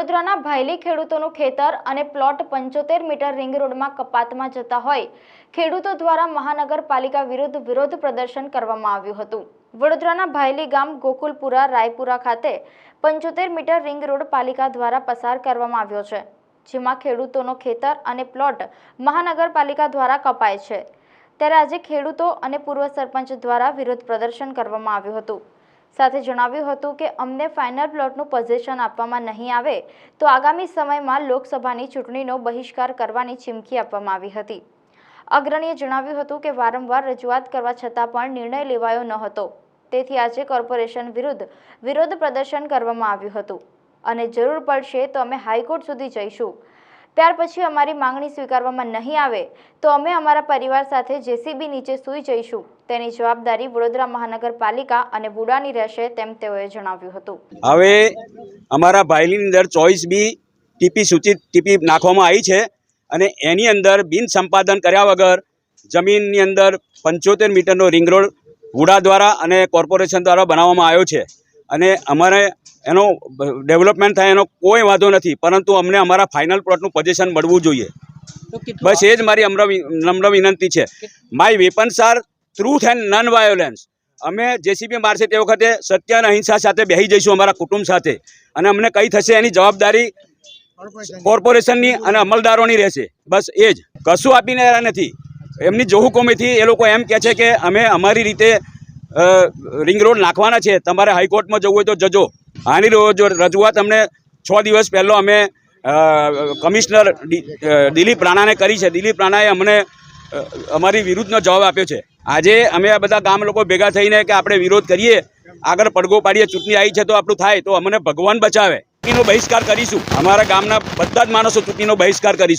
વડોદરાના ભાયલી ખેડૂતોનું ખેતર અને પ્લોટ પંચોતેર મીટર રિંગ રોડમાં કપાતમાં જતા હોય. ખેડૂતો દ્વારા મહાનગરપાલિકા વિરુદ્ધ વિરોધ પ્રદર્શન કરવામાં આવ્યું હતું. વડોદરાના ભાયલી ગામ ગોકુલપુરા, રાયપુરા ખાતે પંચોતેર મીટર રિંગ રોડ પાલિકા દ્વારા પસાર કરવામાં આવ્યો છે, જેમાં ખેડૂતોનો ખેતર અને પ્લોટ મહાનગરપાલિકા દ્વારા કપાય છે. ત્યારે આજે ખેડૂતો અને પૂર્વ સરપંચ દ્વારા વિરોધ પ્રદર્શન કરવામાં આવ્યું હતું. સાથે જણાવ્યું હતું કે અમને ફાઇનલ પ્લોટનું પોઝિશન આપવામાં નહીં આવે, તો આગામી સમયમાં લોકસભાની ચૂંટણીનો બહિષ્કાર કરવાની ચીમકી આપવામાં આવી હતી. અગ્રણીએ જણાવ્યું હતું કે વારંવાર રજૂઆત કરવા છતાં પણ નિર્ણય લેવાયો ન હતો. તેથી આજે કોર્પોરેશન વિરુદ્ધ વિરોધ પ્રદર્શન કરવામાં આવ્યું હતું. અને જરૂર પડશે તો અમે હાઈકોર્ટ સુધી જઈશું. ત્યાર પછી અમારી માંગણી સ્વીકારવામાં નહીં આવે, તો અમે અમારા પરિવાર સાથે જેસીબી નીચે સૂઈ જઈશું. તેની જવાબદારી વડોદરા મહાનગરપાલિકા અને બુડાની રહેશે તેમ તેઓએ જણાવ્યું હતું. હવે અમારા ભાઈની અંદર ચોઈસ બી ટીપી સૂચિત ટીપી નાખવામાં આવી છે અને એની અંદર બિન સંપાદન કર્યા વગર જમીનની અંદર પંચોતેર મીટરનો રિંગ રોડ વુડા દ્વારા અને કોર્પોરેશન દ્વારા બનાવવામાં આવ્યો છે. અને અમારે એનો ડેવલપમેન્ટ થાય એનો કોઈ વાંધો નથી પરંતુ અમને અમારા ફાઇનલ પ્લોટનું પોઝિશન મળવું જોઈએ. બસ એ જ મારી અમ્ર વિ- નમ્ર વિનંતી છે. My weapons are truth and non violence અમે જેસીબી મારશે તે વખતે સત્ય અને અહિંસા સાથે બેસી જઈશું અમારા કુટુંબ સાથે. અને અમને કઈ થશે એની જવાબદારી કોર્પોરેશનની અને અમલદારોની રહેશે. બસ એ જ. કશું આપીને રહ્યા નથી. એમની જોહુકોમેથી એ લોકો એમ કહે છે કે અમે અમારી રીતે રિંગ રોડ નાખવાના છે. તમારે હાઈકોર્ટમાં જવું હોય તો જજો. આની રજૂઆત અમને છ દિવસ પહેલો અમે કમિશનર દિલીપ રાણાને કરી છે. દિલીપ રાણાએ અમને અમારી વિરુદ્ધનો જવાબ આપ્યો છે. આજે અમે આ બધા ગામ લોકો ભેગા થઈને કે આપણે વિરોધ કરીએ, આગળ પડઘો પાડીએ, ચૂંટણી આવી છે તો આપણું થાય, તો અમને ભગવાન બચાવે. ચૂંટણીનો બહિષ્કાર કરીશું. અમારા ગામના બધા જ માણસો ચૂંટણીનો બહિષ્કાર કરીશું.